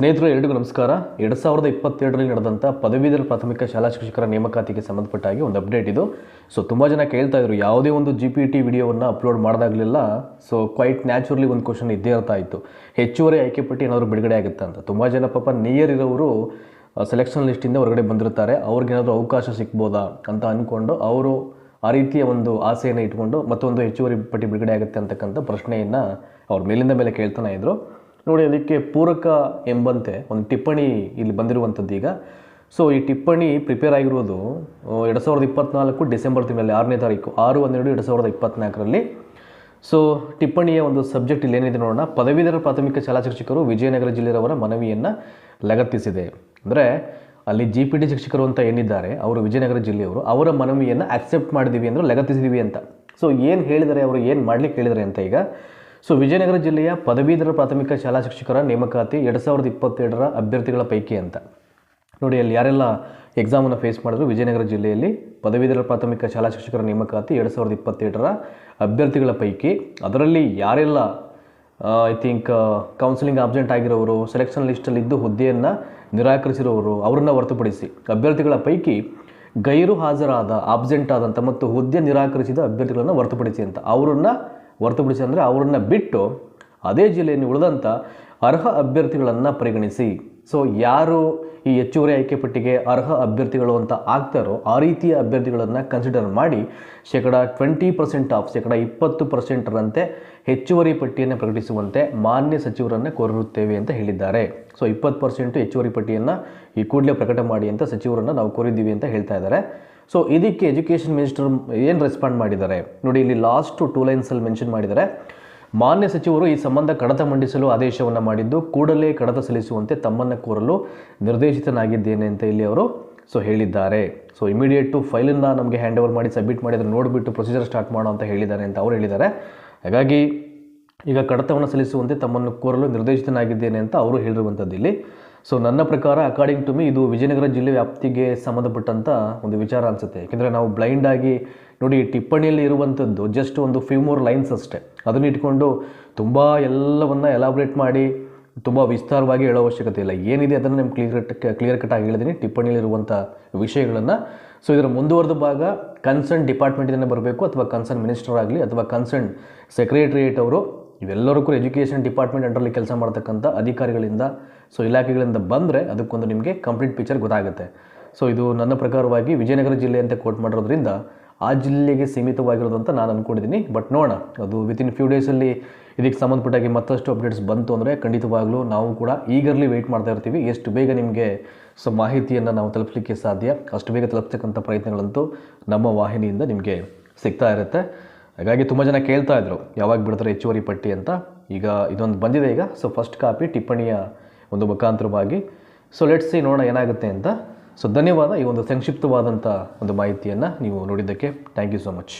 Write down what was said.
ಸ್ನೇಹಿತರು ಎಲ್ಲರಿಗೂ ನಮಸ್ಕಾರ. ಎರಡು ಸಾವಿರದ ಇಪ್ಪತ್ತೆರಡರಲ್ಲಿ ನಡೆದಂಥ ಪದವೀಧರ ಪ್ರಾಥಮಿಕ ಶಾಲಾ ಶಿಕ್ಷಕರ ನೇಮಕಾತಿಗೆ ಸಂಬಂಧಪಟ್ಟ ಹಾಗೆ ಒಂದು ಅಪ್ಡೇಟ್ ಇದು. ಸೊ ತುಂಬ ಜನ ಕೇಳ್ತಾ ಇದ್ರು, ಯಾವುದೇ ಒಂದು ಜಿ ಪಿ ಟಿ ವಿಡಿಯೋವನ್ನು ಅಪ್ಲೋಡ್ ಮಾಡಿದಾಗಲಿಲ್ಲ. ಸೊ ಕ್ವೈಟ್ ನ್ಯಾಚುರಲಿ ಒಂದು ಕ್ವಶನ್ ಇದ್ದೇ ಇರ್ತಾ ಇತ್ತು. ಹೆಚ್ಚುವರಿ ಆಯ್ಕೆ ಪಟ್ಟಿ ಏನಾದರೂ ಬಿಡುಗಡೆ ಆಗುತ್ತೆ ಅಂತ. ತುಂಬ ಜನ ಪಾಪ ನಿಯರ್ ಇರೋರು ಸೆಲೆಕ್ಷನ್ ಲಿಸ್ಟಿಂದ ಹೊರಗಡೆ ಬಂದಿರ್ತಾರೆ ಅವ್ರಿಗೇನಾದರೂ ಅವಕಾಶ ಸಿಗ್ಬೋದಾ ಅಂತ ಅಂದ್ಕೊಂಡು ಅವರು ಆ ರೀತಿಯ ಒಂದು ಆಸೆಯನ್ನು ಇಟ್ಕೊಂಡು ಮತ್ತೊಂದು ಹೆಚ್ಚುವರಿ ಪಟ್ಟಿ ಬಿಡುಗಡೆ ಆಗುತ್ತೆ ಅಂತಕ್ಕಂಥ ಪ್ರಶ್ನೆಯನ್ನು ಅವ್ರ ಮೇಲಿಂದ ಮೇಲೆ ಕೇಳ್ತಾನೆ ಇದ್ರು. ನೋಡಿ ಅದಕ್ಕೆ ಪೂರಕ ಎಂಬಂತೆ ಒಂದು ಟಿಪ್ಪಣಿ ಇಲ್ಲಿ ಬಂದಿರುವಂಥದ್ದು ಈಗ. ಸೊ ಈ ಟಿಪ್ಪಣಿ ಪ್ರಿಪೇರ್ ಆಗಿರೋದು ಎರಡು ಸಾವಿರದ ಇಪ್ಪತ್ನಾಲ್ಕು ಡಿಸೆಂಬರ್ ತಿಂಗಳಲ್ಲಿ, ಆರನೇ ತಾರೀಕು, ಆರು ಹನ್ನೆರಡು ಎರಡು ಸಾವಿರದ ಇಪ್ಪತ್ನಾಲ್ಕರಲ್ಲಿ. ಸೊ ಟಿಪ್ಪಣಿಯ ಒಂದು ಸಬ್ಜೆಕ್ಟ್ ಇಲ್ಲಿ ಏನಿದೆ ನೋಡೋಣ. ಪದವೀಧರ ಪ್ರಾಥಮಿಕ ಶಾಲಾ ಶಿಕ್ಷಕರು ವಿಜಯನಗರ ಜಿಲ್ಲೆಯವರ ಮನವಿಯನ್ನು ಲಗತ್ತಿಸಿದೆ. ಅಂದರೆ, ಅಲ್ಲಿ ಜಿ ಪಿ ಟಿ ಶಿಕ್ಷಕರು ಅಂತ ಏನಿದ್ದಾರೆ, ಅವರು ವಿಜಯನಗರ ಜಿಲ್ಲೆಯವರು, ಅವರ ಮನವಿಯನ್ನು ಅಕ್ಸೆಪ್ಟ್ ಮಾಡಿದ್ದೀವಿ ಅಂದರೆ ಲಗತ್ತಿಸಿದ್ದೀವಿ ಅಂತ. ಸೊ ಏನು ಹೇಳಿದರೆ, ಅವರು ಏನು ಮಾಡಲಿಕ್ಕೆ ಹೇಳಿದರೆ ಅಂತ ಈಗ ಸೊ ವಿಜಯನಗರ ಜಿಲ್ಲೆಯ ಪದವೀಧರ ಪ್ರಾಥಮಿಕ ಶಾಲಾ ಶಿಕ್ಷಕರ ನೇಮಕಾತಿ ಎರಡು ಸಾವಿರದ ಇಪ್ಪತ್ತೆರಡರ ಅಭ್ಯರ್ಥಿಗಳ ಪೈಕಿ ಅಂತ. ನೋಡಿ, ಅಲ್ಲಿ ಯಾರೆಲ್ಲ ಎಕ್ಸಾಮನ್ನು ಫೇಸ್ ಮಾಡಿದ್ರು, ವಿಜಯನಗರ ಜಿಲ್ಲೆಯಲ್ಲಿ ಪದವೀಧರ ಪ್ರಾಥಮಿಕ ಶಾಲಾ ಶಿಕ್ಷಕರ ನೇಮಕಾತಿ ಎರಡು ಸಾವಿರದ ಇಪ್ಪತ್ತೆರಡರ ಅಭ್ಯರ್ಥಿಗಳ ಪೈಕಿ ಅದರಲ್ಲಿ ಯಾರೆಲ್ಲ ಐ ಥಿಂಕ್ ಕೌನ್ಸಿಲಿಂಗ್ ಆಬ್ಜೆಂಟ್ ಆಗಿರೋರು ಸೆಲೆಕ್ಷನ್ ಲಿಸ್ಟಲ್ಲಿ ಇದ್ದು ಹುದ್ದೆಯನ್ನು ನಿರಾಕರಿಸಿರೋರು, ಅವರನ್ನು ಹೊರತುಪಡಿಸಿ ಅಭ್ಯರ್ಥಿಗಳ ಪೈಕಿ ಗೈರು ಹಾಜರಾದ ಆಬ್ಸೆಂಟ್ ಆದಂಥ ಮತ್ತು ಹುದ್ದೆ ನಿರಾಕರಿಸಿದ ಅಭ್ಯರ್ಥಿಗಳನ್ನು ಹೊರತುಪಡಿಸಿ ಅಂತ. ಅವರನ್ನು ಹೊರತುಪಡಿಸಿ ಅಂದರೆ ಅವರನ್ನು ಬಿಟ್ಟು ಅದೇ ಜಿಲ್ಲೆಯಲ್ಲಿ ಉಳಿದಂಥ ಅರ್ಹ ಅಭ್ಯರ್ಥಿಗಳನ್ನು ಪರಿಗಣಿಸಿ. ಸೊ ಯಾರು ಈ ಹೆಚ್ಚುವರಿ ಆಯ್ಕೆ ಪಟ್ಟಿಗೆ ಅರ್ಹ ಅಭ್ಯರ್ಥಿಗಳು ಅಂತ ಆಗ್ತಾರೋ ಆ ರೀತಿಯ ಅಭ್ಯರ್ಥಿಗಳನ್ನು ಕನ್ಸಿಡರ್ ಮಾಡಿ ಶೇಕಡ ಟ್ವೆಂಟಿ ಪರ್ಸೆಂಟ್ ಆಫ್ ಶೇಕಡ ಇಪ್ಪತ್ತು ಪರ್ಸೆಂಟರಂತೆ ಹೆಚ್ಚುವರಿ ಪಟ್ಟಿಯನ್ನು ಪ್ರಕಟಿಸುವಂತೆ ಮಾನ್ಯ ಸಚಿವರನ್ನು ಕೋರಿರುತ್ತೇವೆ ಅಂತ ಹೇಳಿದ್ದಾರೆ. ಸೊ ಇಪ್ಪತ್ತು ಪರ್ಸೆಂಟು ಹೆಚ್ಚುವರಿ ಪಟ್ಟಿಯನ್ನು ಈ ಕೂಡಲೇ ಪ್ರಕಟ ಮಾಡಿ ಅಂತ ಸಚಿವರನ್ನು ನಾವು ಕೋರಿದ್ದೀವಿ ಅಂತ ಹೇಳ್ತಾ ಇದ್ದಾರೆ. ಸೊ ಇದಕ್ಕೆ ಎಜುಕೇಷನ್ ಮಿನಿಸ್ಟರ್ ಏನು ರೆಸ್ಪಾಂಡ್ ಮಾಡಿದ್ದಾರೆ? ನೋಡಿ, ಇಲ್ಲಿ ಲಾಸ್ಟ್ ಟೂ ಲೈನ್ಸಲ್ಲಿ ಮೆನ್ಷನ್ ಮಾಡಿದ್ದಾರೆ. ಮಾನ್ಯ ಸಚಿವರು ಈ ಸಂಬಂಧ ಕಡತ ಮಂಡಿಸಲು ಆದೇಶವನ್ನು ಮಾಡಿದ್ದು, ಕೂಡಲೇ ಕಡತ ಸಲ್ಲಿಸುವಂತೆ ತಮ್ಮನ್ನು ಕೋರಲು ನಿರ್ದೇಶಿತನಾಗಿದ್ದೇನೆ ಅಂತ ಇಲ್ಲಿ ಅವರು ಸೊ ಹೇಳಿದ್ದಾರೆ. ಸೊ ಇಮಿಡಿಯೇಟು ಫೈಲನ್ನು ನಮಗೆ ಹ್ಯಾಂಡ್ ಓವರ್ ಮಾಡಿ ಸಬ್ಮಿಟ್ ಮಾಡಿದ್ರೆ ನೋಡಿಬಿಟ್ಟು ಪ್ರೊಸೀಜರ್ ಸ್ಟಾರ್ಟ್ ಮಾಡೋ ಅಂತ ಹೇಳಿದ್ದಾರೆ ಅಂತ ಅವರು ಹೇಳಿದ್ದಾರೆ. ಹಾಗಾಗಿ, ಈಗ ಕಡತವನ್ನು ಸಲ್ಲಿಸುವಂತೆ ತಮ್ಮನ್ನು ಕೋರಲು ನಿರ್ದೇಶಿತನಾಗಿದ್ದೇನೆ ಅಂತ ಅವರು ಹೇಳಿರುವಂಥದ್ದು ಇಲ್ಲಿ. ಸೊ ನನ್ನ ಪ್ರಕಾರ ಅಕಾರ್ಡಿಂಗ್ ಟು ಮಿ ಇದು ವಿಜಯನಗರ ಜಿಲ್ಲೆ ವ್ಯಾಪ್ತಿಗೆ ಸಂಬಂಧಪಟ್ಟಂಥ ಒಂದು ವಿಚಾರ ಅನಿಸುತ್ತೆ. ಯಾಕೆಂದರೆ ನಾವು ಬ್ಲೈಂಡಾಗಿ ನೋಡಿ, ಟಿಪ್ಪಣಿಯಲ್ಲಿ ಇರುವಂಥದ್ದು ಜಸ್ಟ್ ಒಂದು ಫ್ಯೂ ಮೋರ್ ಲೈನ್ಸ್ ಅಷ್ಟೇ. ಅದನ್ನ ಇಟ್ಕೊಂಡು ತುಂಬ ಎಲ್ಲವನ್ನ ಎಲಾಬ್ರೇಟ್ ಮಾಡಿ, ತುಂಬ ವಿಸ್ತಾರವಾಗಿ ಹೇಳೋ ಅವಶ್ಯಕತೆ ಇಲ್ಲ. ಏನಿದೆ ಅದನ್ನು ನಿಮ್ಗೆ ಕ್ಲಿಯರ್ ಕ್ಲಿಯರ್ ಕಟ್ ಆಗಿ ಟಿಪ್ಪಣಿಯಲ್ಲಿ ಇರುವಂಥ ವಿಷಯಗಳನ್ನು. ಸೊ ಇದರ ಮುಂದುವರೆದ ಭಾಗ ಕನ್ಸರ್ನ್ ಡಿಪಾರ್ಟ್ಮೆಂಟಿಂದ ಬರಬೇಕು, ಅಥವಾ ಕನ್ಸರ್ನ್ ಮಿನಿಸ್ಟರ್ ಆಗಲಿ, ಅಥವಾ ಕನ್ಸರ್ನ್ ಸೆಕ್ರೆಟರಿಯೇಟ್ ಅವರು ಇವೆಲ್ಲರೂ ಕೂಡ ಎಜುಕೇಷನ್ ಡಿಪಾರ್ಟ್ಮೆಂಟ್ ಅಂಡರಲ್ಲಿ ಕೆಲಸ ಮಾಡ್ತಕ್ಕಂಥ ಅಧಿಕಾರಿಗಳಿಂದ, ಸೊ ಇಲಾಖೆಗಳಿಂದ ಬಂದರೆ ಅದಕ್ಕೊಂದು ನಿಮಗೆ ಕಂಪ್ಲೀಟ್ ಪಿಕ್ಚರ್ ಗೊತ್ತಾಗುತ್ತೆ. ಸೊ ಇದು ನನ್ನ ಪ್ರಕಾರವಾಗಿ ವಿಜಯನಗರ ಜಿಲ್ಲೆ ಅಂತ ಕೋಟ್ ಮಾಡಿರೋದ್ರಿಂದ ಆ ಜಿಲ್ಲೆಗೆ ಸೀಮಿತವಾಗಿರೋದು ಅಂತ ನಾನು ಅಂದ್ಕೊಂಡಿದ್ದೀನಿ ಬಟ್ ನೋಡೋಣ, ಅದು ವಿತಿನ್ ಫ್ಯೂ ಡೇಸಲ್ಲಿ ಇದಕ್ಕೆ ಸಂಬಂಧಪಟ್ಟಾಗಿ ಮತ್ತಷ್ಟು ಅಪ್ಡೇಟ್ಸ್ ಬಂತು ಅಂದರೆ ಖಂಡಿತವಾಗ್ಲೂ ನಾವು ಕೂಡ ಈಗರ್ಲಿ ವೆಯ್ಟ್ ಮಾಡ್ತಾ ಇರ್ತೀವಿ. ಎಷ್ಟು ಬೇಗ ನಿಮಗೆ ಸೊ ಮಾಹಿತಿಯನ್ನು ನಾವು ತಲುಪಲಿಕ್ಕೆ ಸಾಧ್ಯ, ಅಷ್ಟು ಬೇಗ ತಲುಪ್ತಕ್ಕಂಥ ಪ್ರಯತ್ನಗಳಂತೂ ನಮ್ಮ ವಾಹಿನಿಯಿಂದ ನಿಮಗೆ ಸಿಗ್ತಾ ಇರುತ್ತೆ. ಹಾಗಾಗಿ ತುಂಬ ಜನ ಕೇಳ್ತಾ ಇದ್ರು, ಯಾವಾಗ ಬಿಡ್ತಾರೆ ಹೆಚ್ಚುವರಿ ಪಟ್ಟಿ ಅಂತ. ಈಗ ಇದೊಂದು ಬಂದಿದೆ ಈಗ. ಸೊ ಫಸ್ಟ್ ಕಾಪಿ ಟಿಪ್ಪಣಿಯ ಒಂದು ಮುಖಾಂತರವಾಗಿ. ಸೊ ಲೆಟ್ಸ್ ಸಿ ನೋಡೋಣ ಏನಾಗುತ್ತೆ ಅಂತ. ಸೊ ಧನ್ಯವಾದ ಈ ಒಂದು ಸಂಕ್ಷಿಪ್ತವಾದಂಥ ಒಂದು ಮಾಹಿತಿಯನ್ನು ನೀವು ನೋಡಿದ್ದಕ್ಕೆ. Thank you so much